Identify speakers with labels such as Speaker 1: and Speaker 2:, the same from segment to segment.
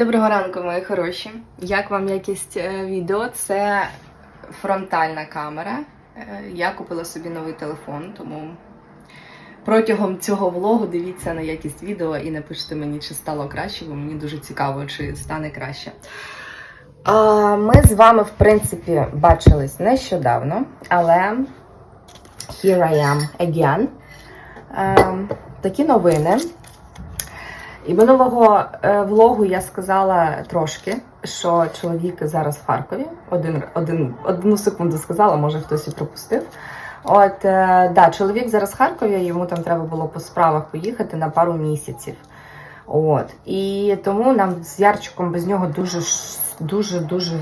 Speaker 1: Доброго ранку, мої хороші. Як вам якість е, відео? Це фронтальна камера. Е, Я купила собі новий телефон, тому протягом цього влогу дивіться на якість відео і напишіть мені, чи стало краще, бо мені дуже цікаво, чи стане краще. Ми з вами, в принципі, бачились нещодавно, але here I am again. Ем, Такі новини. І минулого е, влогу я сказала трошки, що чоловік зараз в Харкові. Один, один, одну секунду сказала, може хтось і пропустив. От, е, да, чоловік зараз в Харкові, йому там треба було по справах поїхати на пару місяців. От. І тому нам з Ярчиком без нього дуже, дуже, дуже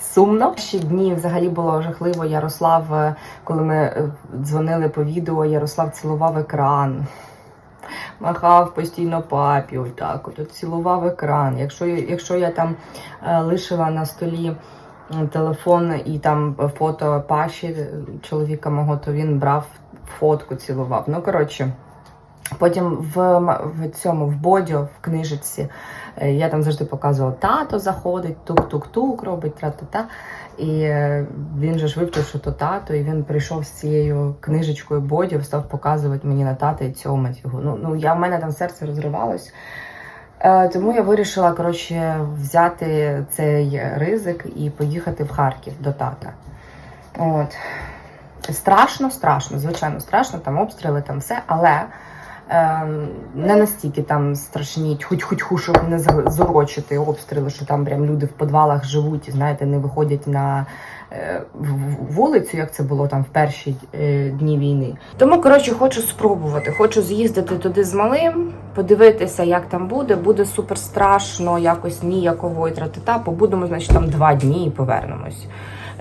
Speaker 1: сумно. Ще дні взагалі було жахливо. Ярослав, е, коли ми дзвонили по відео, Ярослав цілував екран. Махав постійно папі, отак, от, от цілував екран. Якщо, якщо я там е, лишила на столі телефон і там фото Паші, е, чоловіка мого, то він брав фотку, цілував. Ну, коротше, потім в, в цьому, в бодіо, в книжечці, е, я там завжди показувала, тато заходить, тук-тук-тук робить, тра-та-та. І е, він же ж вивчив, що то тато, і він прийшов з цією книжечкою бодів, став показувати мені на тата і цьомать його. Ну, ну я в мене там серце розривалось. Е, тому я вирішила коротше, взяти цей ризик і поїхати в Харків до тата. От. Страшно, страшно, звичайно, страшно, там обстріли, там все, але не настільки там страшні, тьху-тьху-тьху, щоб не з- зурочити обстріли, що там прям люди в підвалах живуть і знаєте, не виходять на е, вулицю, як це було там в перші е, дні війни. Тому, коротше, хочу спробувати. Хочу з'їздити туди з малим, подивитися, як там буде. Буде супер страшно, якось ніяково і тра-та-та. Побудемо, значить, там два дні і повернемось.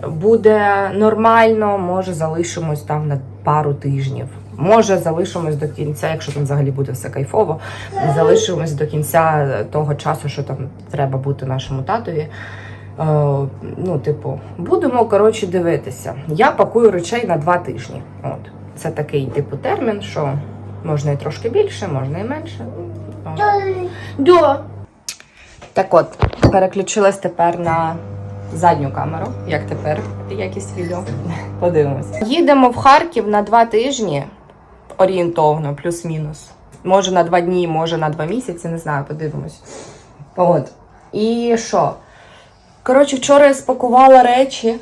Speaker 1: Буде нормально, може залишимось там на пару тижнів. Може, залишимось до кінця, якщо там взагалі буде все кайфово. Залишимось до кінця того часу, що там треба бути нашому татові. Е, ну, типу, будемо коротше дивитися. Я пакую речей на два тижні. От це такий типу термін, що можна і трошки більше, можна і менше. Да. Так от, переключилась тепер на задню камеру. Як тепер якість відео? Подивимось. Їдемо в Харків на два тижні орієнтовно, плюс-мінус. Може на два дні, може на два місяці, не знаю, подивимось. От. І що? Коротше, вчора я спакувала речі,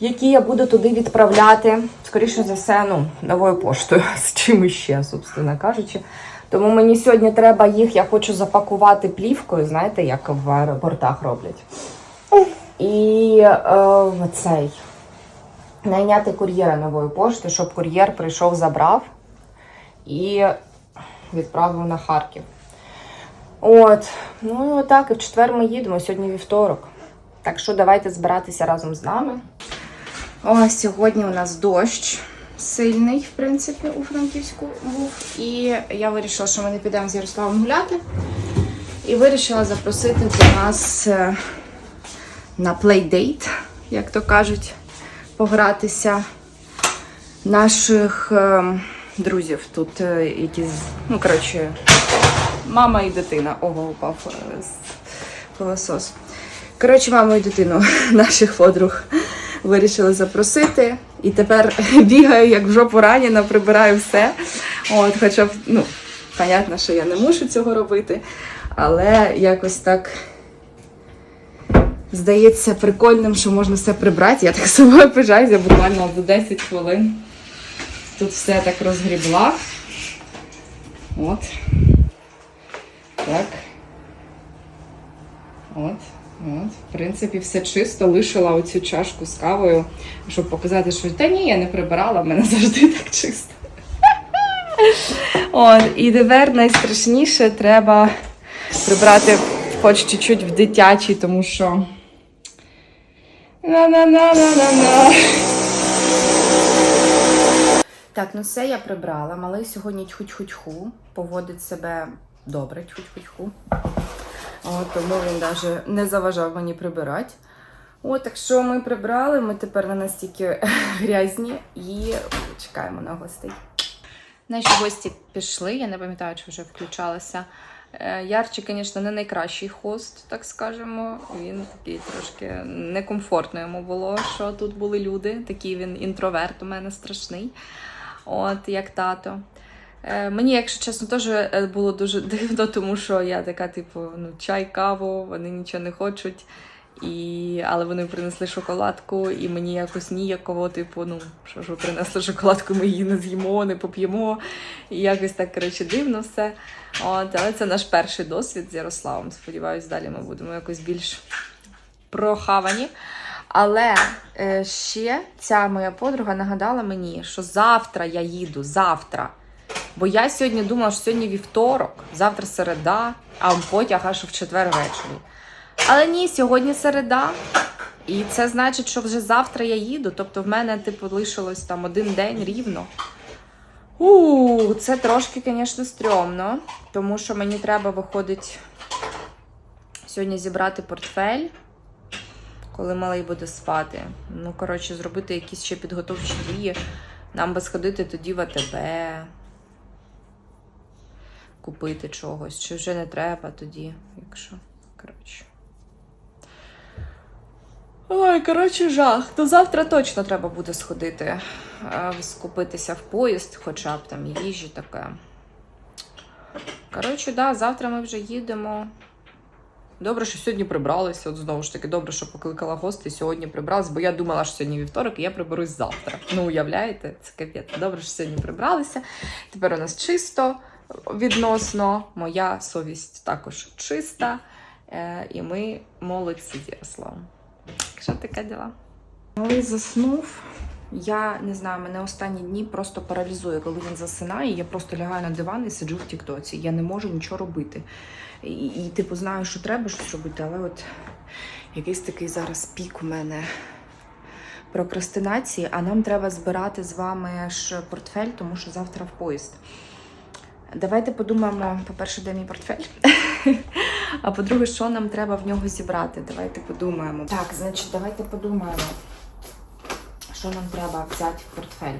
Speaker 1: які я буду туди відправляти. Скоріше за все, ну, новою поштою, з чим іще, собственно кажучи. Тому мені сьогодні треба їх, я хочу запакувати плівкою, знаєте, як в аеропортах роблять. І е, цей найняти кур'єра нової пошти, щоб кур'єр прийшов, забрав і відправив на Харків. От, ну і отак, і в четвер ми їдемо, сьогодні вівторок. Так що давайте збиратися разом з нами. О, сьогодні у нас дощ сильний, в принципі, у Франківську був. І я вирішила, що ми не підемо з Ярославом гуляти. І вирішила запросити до нас е, на плейдейт, як то кажуть, погратися наших ем, друзів. Тут е, якісь, ну, коротше, мама і дитина. Ого, упав е, пилосос. Коротше, маму і дитину наших подруг вирішили запросити. І тепер бігаю, як в жопу ранена, прибираю все. От, хоча б, ну, понятно, що я не мушу цього робити, але якось так здається прикольним, що можна все прибрати. Я так собою пижаюся буквально за 10 хвилин. Тут все так розгрібла. От. Так. От, от. В принципі, все чисто. Лишила оцю чашку з кавою, щоб показати, що та ні, я не прибирала, в мене завжди так чисто. От, і тепер найстрашніше треба прибрати хоч чуть-чуть в дитячий, тому що. На-на-на-на-на-на. Так, ну все я прибрала. Малий сьогодні тьху-тьху-тьху, поводить себе добре, тьху-тьху-тьху. Тому він навіть не заважав мені прибирати. От, так що ми прибрали, ми тепер не настільки грязні і чекаємо на гостей. Наші гості пішли, я не пам'ятаю, чи вже включалася Е, Ярчик, звісно, не найкращий хост, так скажемо. Він такий трошки некомфортно йому було, що тут були люди. Такий він інтроверт у мене страшний, от як тато. Е, Мені, якщо чесно, теж е, було дуже дивно, тому що я така, типу, ну, чай, каву, вони нічого не хочуть. І... Але вони принесли шоколадку, і мені якось ніяково, типу, ну, що ж ви принесли шоколадку, ми її не з'їмо, не поп'ємо. І якось так, коротше, дивно все. От, але це наш перший досвід з Ярославом. Сподіваюсь, далі ми будемо якось більш прохавані. Але е, ще ця моя подруга нагадала мені, що завтра я їду, завтра. Бо я сьогодні думала, що сьогодні вівторок, завтра середа, а потяг аж в четвер ввечері. Але ні, сьогодні середа. І це значить, що вже завтра я їду. Тобто в мене, типу, лишилось там один день рівно. У, це трошки, звісно, стрьомно, тому що мені треба виходить сьогодні зібрати портфель, коли малий буде спати. Ну, коротше, зробити якісь ще підготовчі дії. Нам би сходити тоді в АТБ, купити чогось. Чи вже не треба тоді, якщо. Коротше. Ой, коротше, жах. То завтра точно треба буде сходити, скупитися в поїзд, хоча б там їжі таке. Коротше, да, завтра ми вже їдемо. Добре, що сьогодні прибралися. От знову ж таки, добре, що покликала гостей, сьогодні прибралась, бо я думала, що сьогодні вівторок, і я приберусь завтра. Ну, уявляєте, це капець. Добре, що сьогодні прибралися. Тепер у нас чисто відносно. Моя совість також чиста. Е, і ми молодці з Ярославом. Що таке діла? Коли заснув, я не знаю, мене останні дні просто паралізує, коли він засинає. Я просто лягаю на диван і сиджу в Тіктоці. Я не можу нічого робити. І, і типу, знаю, що треба щось робити, але от якийсь такий зараз пік у мене прокрастинації, а нам треба збирати з вами ж портфель, тому що завтра в поїзд. Давайте подумаємо, по-перше, де мій портфель. А по-друге, що нам треба в нього зібрати? Давайте подумаємо. Так, значить, давайте подумаємо, що нам треба взяти в портфель.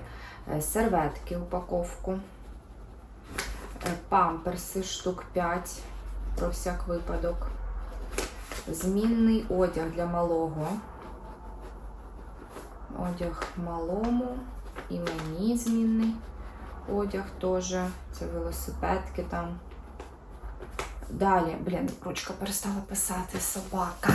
Speaker 1: Е, Серветки, упаковку, е, памперси штук 5 про всяк випадок. Змінний одяг для малого. Одяг малому і мені змінний одяг теж. Це велосипедки там. Далі, блін, ручка перестала писати собака.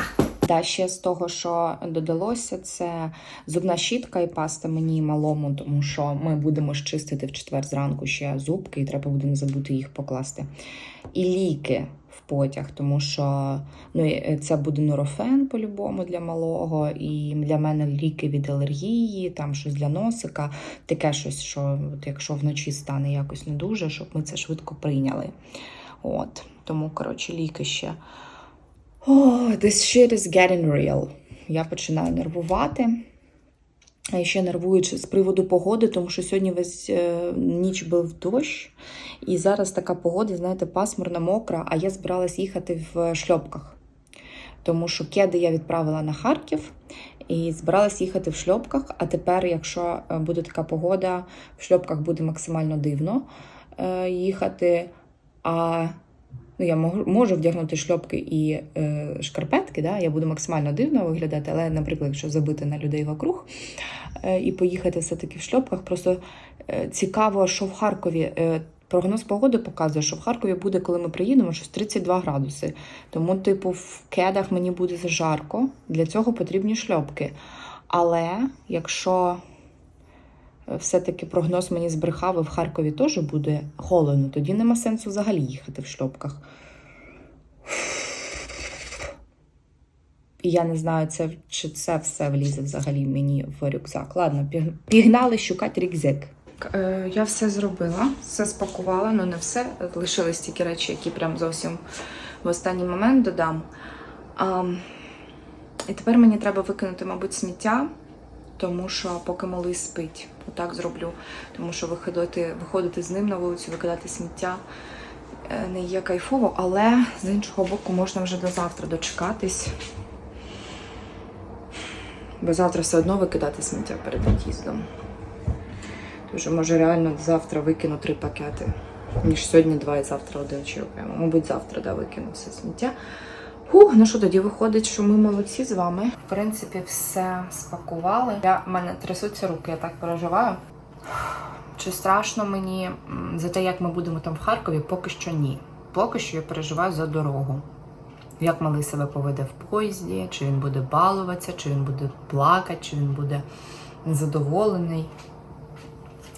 Speaker 1: Та ще з того, що додалося, це зубна щітка і паста мені малому, тому що ми будемо ж чистити в четвер зранку ще зубки, і треба буде не забути їх покласти. І ліки в потяг, тому що ну, це буде нурофен по-любому для малого, і для мене ліки від алергії, там щось для носика, таке щось, що от якщо вночі стане якось не дуже, щоб ми це швидко прийняли. От, тому, коротше, ліки ще. О, this shit is getting real. Я починаю нервувати. А ще нервуючи з приводу погоди, тому що сьогодні весь е, ніч був дощ, і зараз така погода, знаєте, пасмурна, мокра, а я збиралась їхати в шльопках. Тому що кеди я відправила на Харків і збиралась їхати в шльопках. А тепер, якщо е, буде така погода, в шльопках буде максимально дивно е, їхати. А ну, я можу, вдягнути шльопки і е, шкарпетки, да? я буду максимально дивно виглядати, але, наприклад, якщо забити на людей вокруг е, і поїхати все-таки в шльопках, просто е, цікаво, що в Харкові. Е, Прогноз погоди показує, що в Харкові буде, коли ми приїдемо, щось 32 градуси. Тому, типу, в кедах мені буде жарко, для цього потрібні шльопки. Але якщо все-таки прогноз мені збрехав, і в Харкові теж буде холодно, тоді нема сенсу взагалі їхати в шльопках. І я не знаю, це, чи це все влізе взагалі мені в рюкзак. Ладно, пігнали шукати рюкзак. Е, Я все зробила, все спакувала, ну не все. Лишились тільки речі, які прям зовсім в останній момент додам. А, і тепер мені треба викинути, мабуть, сміття, тому що поки малий спить, отак зроблю. Тому що виходити, виходити з ним на вулицю, викидати сміття е, не є кайфово, але з іншого боку можна вже до завтра дочекатись. Бо завтра все одно викидати сміття перед від'їздом. Тож, може, реально завтра викину три пакети. Ніж сьогодні два і завтра один чи окремо. Мабуть, завтра да, викину все сміття. Фух, ну що тоді виходить, що ми молодці з вами. В принципі, все спакували. Я, в мене трясуться руки, я так переживаю. Чи страшно мені за те, як ми будемо там в Харкові, поки що ні. Поки що я переживаю за дорогу. Як малий себе поведе в поїзді, чи він буде балуватися, чи він буде плакати, чи він буде задоволений.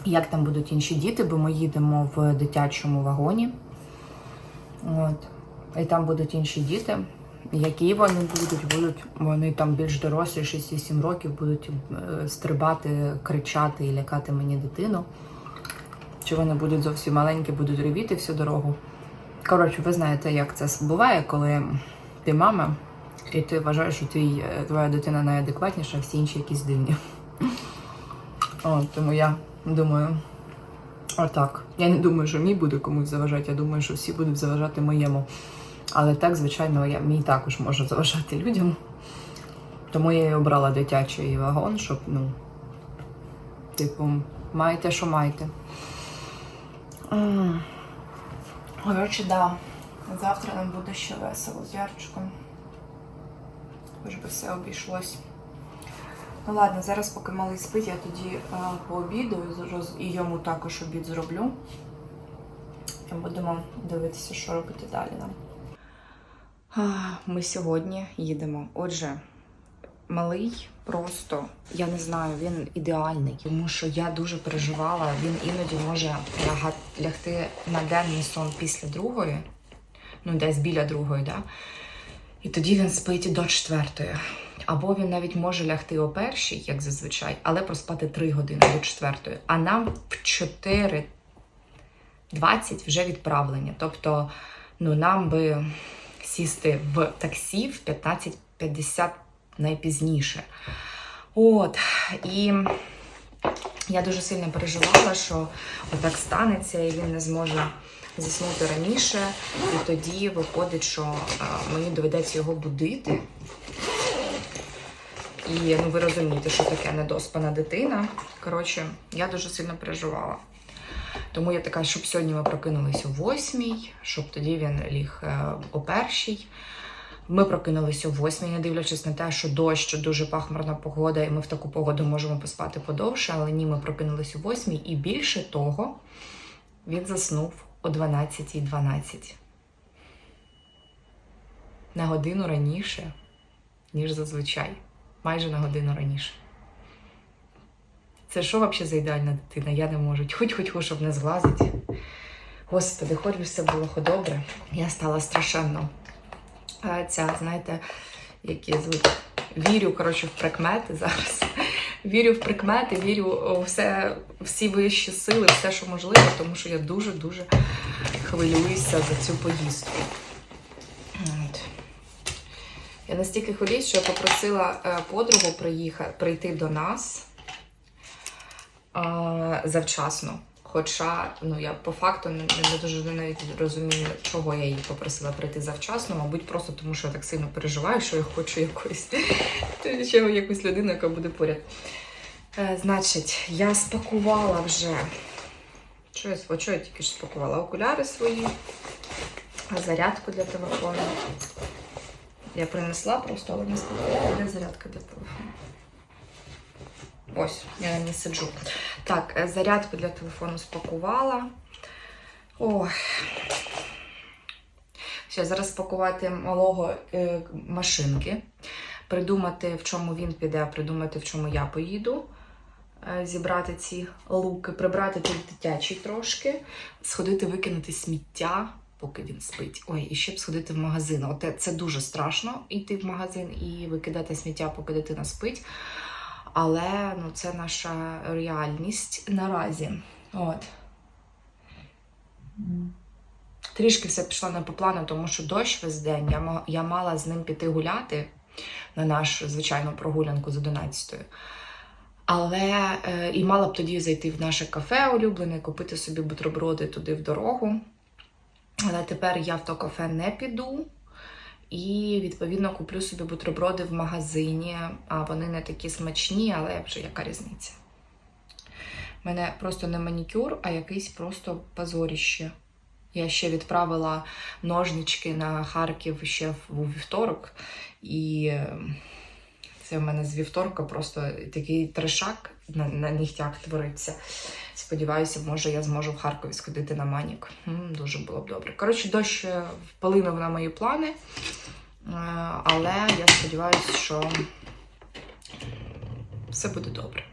Speaker 1: Як там будуть інші діти, бо ми їдемо в дитячому вагоні. От. І там будуть інші діти. Які вони будуть, будуть вони там більш дорослі, 6-7 років, будуть е, стрибати, кричати і лякати мені дитину. Чи вони будуть зовсім маленькі, будуть ревіти всю дорогу. Коротше, ви знаєте, як це буває, коли ти мама, і ти вважаєш, що твій, е, твоя дитина найадекватніша, а всі інші якісь дивні. От, тому я думаю, отак. Я не думаю, що мій буде комусь заважати, я думаю, що всі будуть заважати моєму. Але так, звичайно, я, мій також може заважати людям. Тому я і обрала дитячий вагон, щоб, ну, типу, маєте, що маєте. Коротше, да. Завтра нам буде ще весело з Ярчиком. Хоч би все обійшлось. Ну ладно, зараз поки малий спить, я тоді а, пообідаю роз- і йому також обід зроблю. І будемо дивитися, що робити далі нам. Ми сьогодні їдемо. Отже, малий просто, я не знаю, він ідеальний, тому що я дуже переживала. Він іноді може лягти на денний сон після другої, ну десь біля другої, да? І тоді він спить до четвертої. Або він навіть може лягти о першій, як зазвичай, але проспати 3 години до четвертої. А нам в 4.20 вже відправлення. Тобто, ну нам би сісти в таксі в 15.50 найпізніше. От. І я дуже сильно переживала, що отак станеться, і він не зможе заснути раніше. І тоді виходить, що мені доведеться його будити. І ну ви розумієте, що таке недоспана дитина. Коротше, я дуже сильно переживала. Тому я така, щоб сьогодні ми прокинулися о восьмій, щоб тоді він ліг е, о першій. Ми прокинулися о восьмій, не дивлячись на те, що дощ, дуже пахмурна погода, і ми в таку погоду можемо поспати подовше, але ні, ми прокинулися о восьмій. І більше того, він заснув о 12.12. 12. На годину раніше, ніж зазвичай. Майже на годину раніше. Це що взагалі за ідеальна дитина? Я не можу. Хоч хоч щоб не зглазити. Господи, хоч би все було добре. Я стала страшенно. е, Ця, знаєте, які звуть. Вірю, коротше, в прикмети зараз. Вірю в прикмети, вірю у все, всі вищі сили, все, що можливо, тому що я дуже-дуже хвилююся за цю поїздку. Я настільки хвилююсь, що я попросила е, подругу прийти до нас е, завчасно. Хоча ну, я по факту не, не дуже навіть розумію, чого я її попросила прийти завчасно. Мабуть, просто тому, що я так сильно переживаю, що я хочу якоїсь ще якусь людину, яка буде поряд. Е, значить, я спакувала вже. Що я, що я тільки що спакувала? Окуляри свої, зарядку для телефону. Я принесла просто, але не спакувала. Де зарядка для телефону? Ось, я ній сиджу. Так, е, зарядку для телефону спакувала. Ой. Ще зараз спакувати малого е, машинки, придумати, в чому він піде, придумати, в чому я поїду. Е, Зібрати ці луки, прибрати тут дитячий трошки, сходити викинути сміття, поки він спить. Ой, і ще б сходити в магазин. От це дуже страшно йти в магазин і викидати сміття, поки дитина спить. Але ну, це наша реальність наразі. От. Трішки все пішло не по плану, тому що дощ весь день. Я, я мала з ним піти гуляти на нашу звичайну прогулянку з 11 Але е, і мала б тоді зайти в наше кафе улюблене, купити собі бутерброди туди в дорогу. Але тепер я в то кафе не піду. І відповідно куплю собі бутерброди в магазині. А вони не такі смачні, але вже яка різниця? У мене просто не манікюр, а якийсь просто позоріще. Я ще відправила ножнички на Харків ще у вівторок, і е, це в мене з вівторка просто такий трешак на, на нігтях твориться. Сподіваюся, може я зможу в Харкові сходити на манік. Дуже було б добре. Коротше, дощ е, вплинув на мої плани, е, але я сподіваюся, що все буде добре.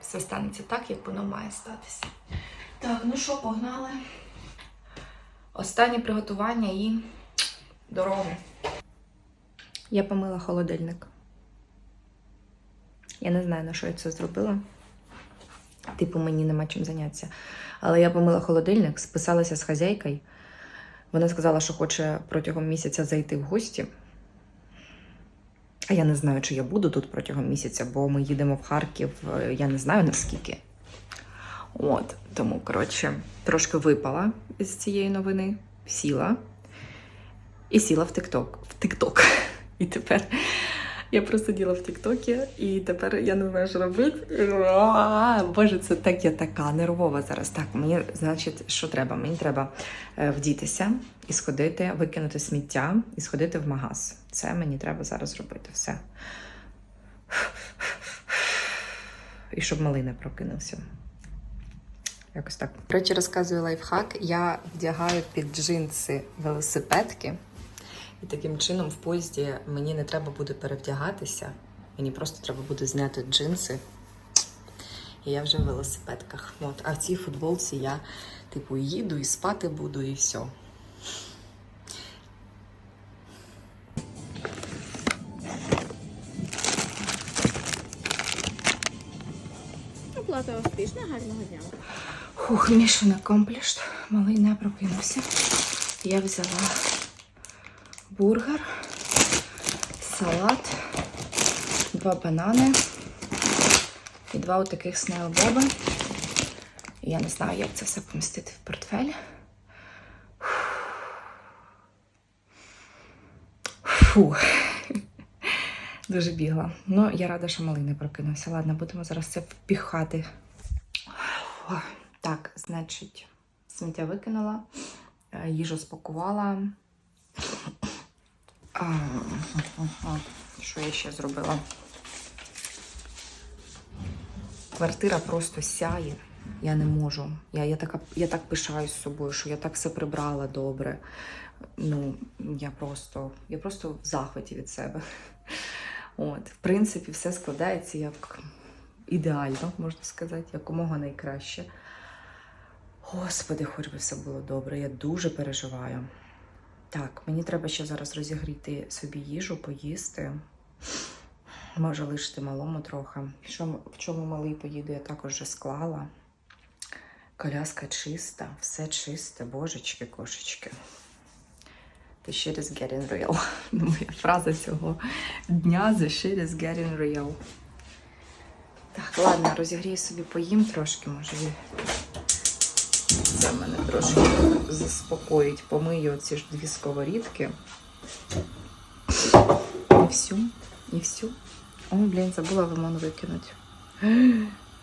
Speaker 1: Все станеться так, як воно має статися. Так, ну що, погнали. Останнє приготування і дорогу. Я помила холодильник. Я не знаю, на що я це зробила. Типу, мені нема чим зайнятися. Але я помила холодильник, списалася з хазяйкою. Вона сказала, що хоче протягом місяця зайти в гості. А я не знаю, чи я буду тут протягом місяця, бо ми їдемо в Харків, е, я не знаю наскільки. От, тому, коротше, трошки випала з цієї новини, сіла і сіла в Тикток. В Тикток. І тепер я просиділа в Тіктокі, і тепер я не знаю, що робити. Боже, це так я така нервова зараз. Так, мені, значить, що треба? Мені треба е, вдітися і сходити, викинути сміття і сходити в магаз. Це мені треба зараз робити. Все. І щоб малий не прокинувся. Якось так. Речі, розказую лайфхак. Я вдягаю під джинси велосипедки. І таким чином в поїзді мені не треба буде перевдягатися. Мені просто треба буде зняти джинси. І я вже в велосипедках. От. А в цій футболці я, типу, їду і спати буду, і все.
Speaker 2: Оплата успішна, гарного дня.
Speaker 1: Хух, Мішин акомплішт. Малий не прокинувся. Я взяла бургер, салат, два банани і два отаких снейлбоба. Я не знаю, як це все помістити в портфель. Фу. Дуже бігла. Ну, я рада, що малий не прокинувся. Ладно, будемо зараз це впіхати. Так, значить, сміття викинула, е, їжу спакувала. Що я ще зробила? Квартира просто сяє. Я не можу. Я, я, така, я так пишаюсь собою, що я так все прибрала добре. Ну, я просто, я просто в захваті від себе. От, в принципі, все складається як ідеально, можна сказати, якомога найкраще. Господи, хоч би все було добре. Я дуже переживаю. Так, мені треба ще зараз розігріти собі їжу, поїсти. Може лишити малому трохи. Що, в чому малий поїде, я також вже склала. Коляска чиста, все чисте, божечки, кошечки. The shit is getting real. Моя фраза цього дня The shit is getting real. Так, ладно, розігрію собі поїм трошки, може. Це мене трошки заспокоїть. Помию ці ж дві сковорідки. І всю, і всю. О, блін, забула лимон викинути.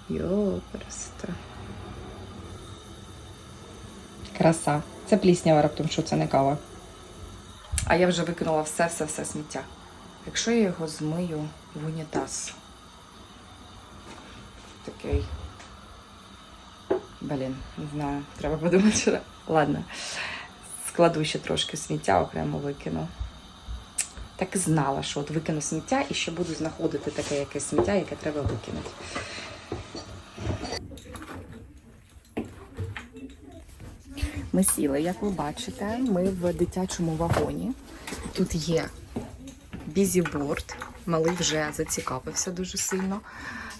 Speaker 1: Йо, просто. Краса. Це пліснява раптом, що це не кава. А я вже викинула все-все-все сміття. Якщо я його змию в унітаз. Такий. Блін, не знаю. Треба подумати. Що... Ладно. Складу ще трошки сміття, окремо викину. Так і знала, що от викину сміття і ще буду знаходити таке якесь сміття, яке треба викинути. Ми сіли, як ви бачите, ми в дитячому вагоні. Тут є бізіборд. Малий вже зацікавився дуже сильно.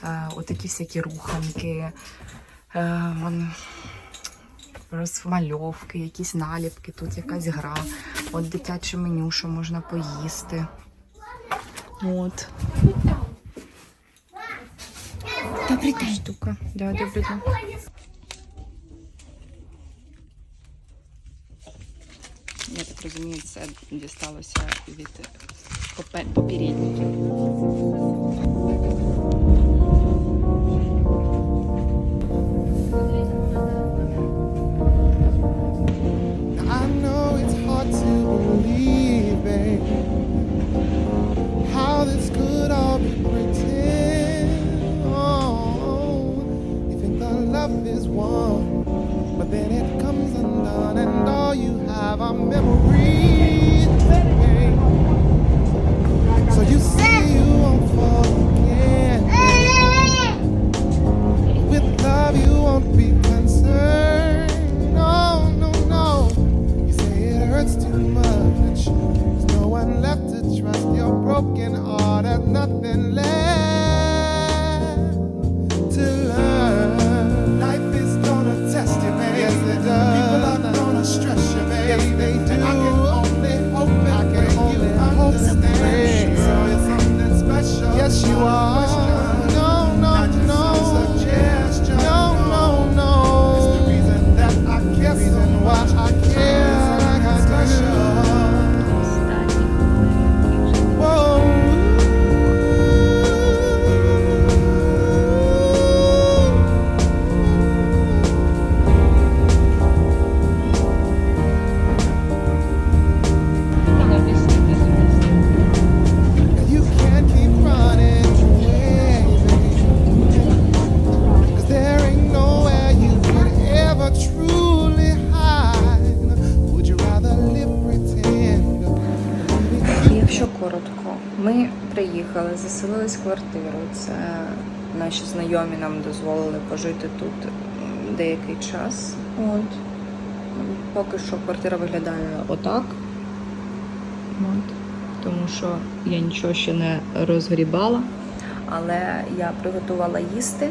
Speaker 1: Е, отакі всякі руханки, розмальовки, якісь наліпки, тут якась гра. От дитяче меню, що можна поїсти. От. Добрий день. Штука. Да, добрий день. Я так розумію, це дісталося від попе- попередників. Приїхали, заселились в квартиру. Це наші знайомі нам дозволили пожити тут деякий час. От. Поки що квартира виглядає отак. От. Тому що я нічого ще не розгрібала. Але я приготувала їсти.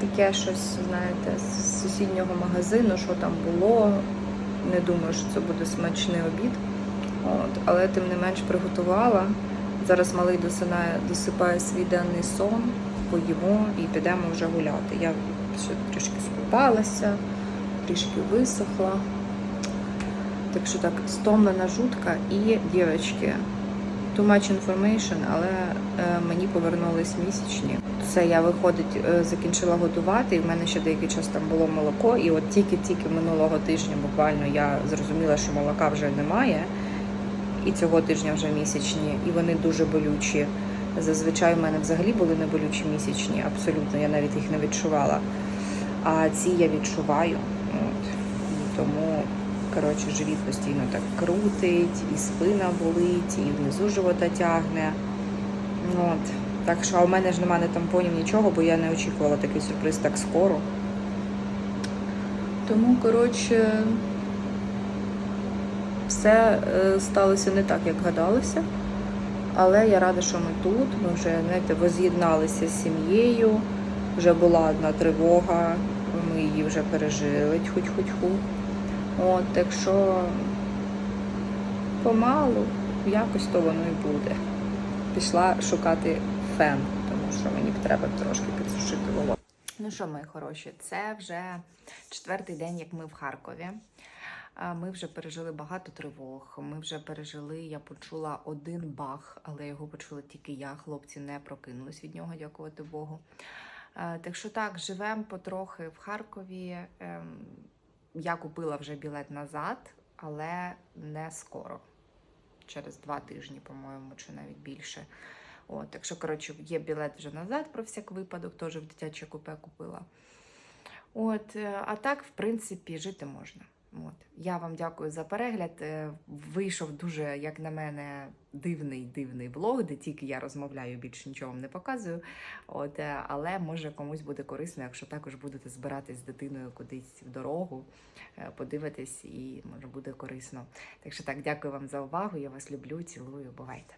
Speaker 1: Таке щось, знаєте, з сусіднього магазину, що там було. Не думаю, що це буде смачний обід. От, але тим не менш приготувала. Зараз малий досинає, досипає свій денний сон, поїмо і підемо вже гуляти. Я ще трішки скупалася, трішки висохла. Так що так, стомлена жутка і дівчатки. Too much information, але е, мені повернулись місячні. Це я виходить, е, закінчила готувати, і в мене ще деякий час там було молоко. І от тільки-тільки минулого тижня буквально я зрозуміла, що молока вже немає. І цього тижня вже місячні, і вони дуже болючі. Зазвичай в мене взагалі були не болючі місячні, абсолютно, я навіть їх не відчувала. А ці я відчуваю. От. Тому, коротше, живіт постійно так крутить, і спина болить, і внизу живота тягне. От. Так що а у мене ж немає тампонів нічого, бо я не очікувала такий сюрприз так скоро. Тому, коротше, все е, сталося не так, як гадалося. Але я рада, що ми тут. Ми вже знаєте, воз'єдналися з сім'єю. Вже була одна тривога, ми її вже пережили, тьху-тьху-тьху. От, так що помалу, якось то воно і буде. Пішла шукати фен, тому що мені треба трошки підсушити волосся. Ну що, мої хороші, це вже четвертий день, як ми в Харкові. Ми вже пережили багато тривог. Ми вже пережили, я почула один бах, але його почула тільки я. Хлопці не прокинулись від нього, дякувати Богу. Так що так, живемо потрохи в Харкові. Ем, Я купила вже білет назад, але не скоро. Через два тижні, по-моєму, чи навіть більше. От, так що, коротше, є білет вже назад про всяк випадок, теж в дитяче купе купила. От, е, а так, в принципі, жити можна. От. Я вам дякую за перегляд. Е, Вийшов дуже, як на мене, дивний дивний влог, де тільки я розмовляю, більше нічого вам не показую. От, е, але може комусь буде корисно, якщо також будете збиратись з дитиною кудись в дорогу, е, подивитись і може буде корисно. Так що так, дякую вам за увагу. Я вас люблю, цілую, бувайте.